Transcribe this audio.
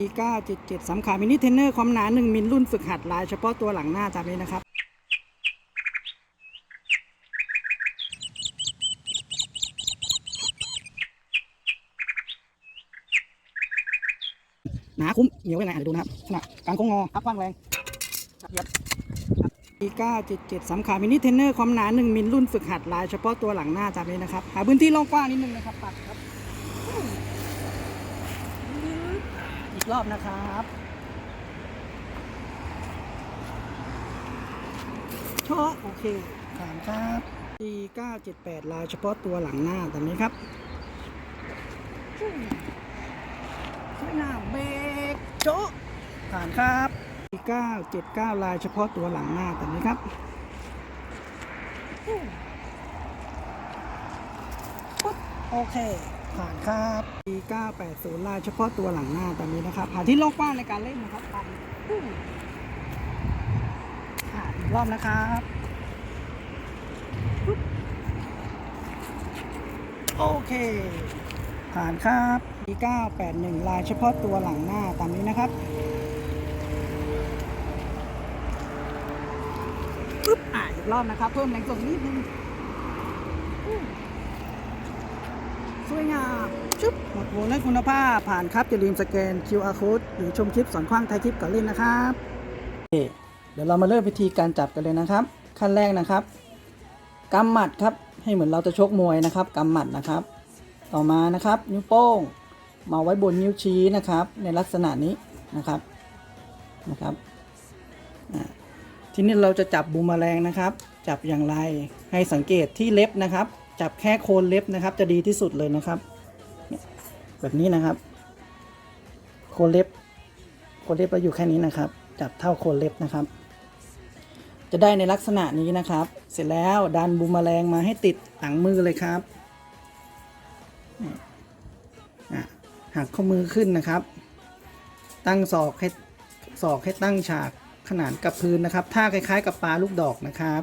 อีก้าเจ็ดเจ็ดสามขามินิเทนเนอร์ความหนาหนึ่งมิลรุ่นฝึกหัดลายเฉพาะตัวหลังหน้าตามนี้นะครับหนาคุ้มเหนียวยังไงอะเดี๋ยวดูนะครับขนาดกลางโค้งงออัพกว้างแรงเหยียบอีก้าเจ็ดเจ็ดสามขามินิเทนเนอร์ความหนาหนึ่งมิลรุ่นฝึกหัดลายเฉพาะตัวหลังหน้าตามนี้นะครับ หาพื้นที่โล่งกว้างนิดนึงนะครับปัดครับ อีก รอบนะครับโชว์โอเคถามครับ E978 ลายเฉพาะตัวหลังหน้าตามนี้ครับสวยงามเบรกโชว์ผ่านครับ E979 ลายเฉพาะตัวหลังหน้าตามนี้ครับปุ๊บโอเค ผ่านครับ E980 ลายเฉพาะตัวหลังหน้าตามนี้นะครับหาที่โล่งกว้างในการเล่นนะครับผ่านอ่าอีกรอบนะครับโอเค ผ่านครับ E981 ลายเฉพาะตัวหลังหน้าตามนี้นะครับปุ๊บอ่านอีกรอบนะครับ เพิ่มแรงส่งนิดนึง วยงามชุบหมดโหวตและคุณภาพผ่านครับ อย่าลืมสแกน QR code หรือชมคลิปสอนคว้างไทยคลิปก่อนเล่นนะครับเดี๋ยวเรามาเริ่มวิธีการจับกันเลยนะครับ ขั้นแรกนะครับกำหมัดครับให้เหมือนเราจะชกมวยนะครับกำหมัดนะครับ ต่อมานะครับ นิ้วโป้ง มาไว้บนนิ้วชี้นะครับ ในลักษณะนี้นะครับนะครับทีนี้เราจะจับบูมแมลงนะครับ จับอย่างไรให้สังเกตที่เล็บนะครับ จับแค่โคนเล็บนะครับ จะดีที่สุดเลยนะครับ แบบนี้นะครับ โคนเล็บ โคนเล็บเราอยู่แค่นี้นะครับ จับเท่าโคนเล็บนะครับ จะได้ในลักษณะนี้นะครับ เสร็จแล้วดันบูมแมลงมาให้ติดหลังมือเลยครับหักข้อมือขึ้นนะครับ ตั้งศอกให้ศอกให้ตั้งฉากขนานกับพื้นนะครับท่าคล้าย ๆ กับปลาลูกดอกนะครับ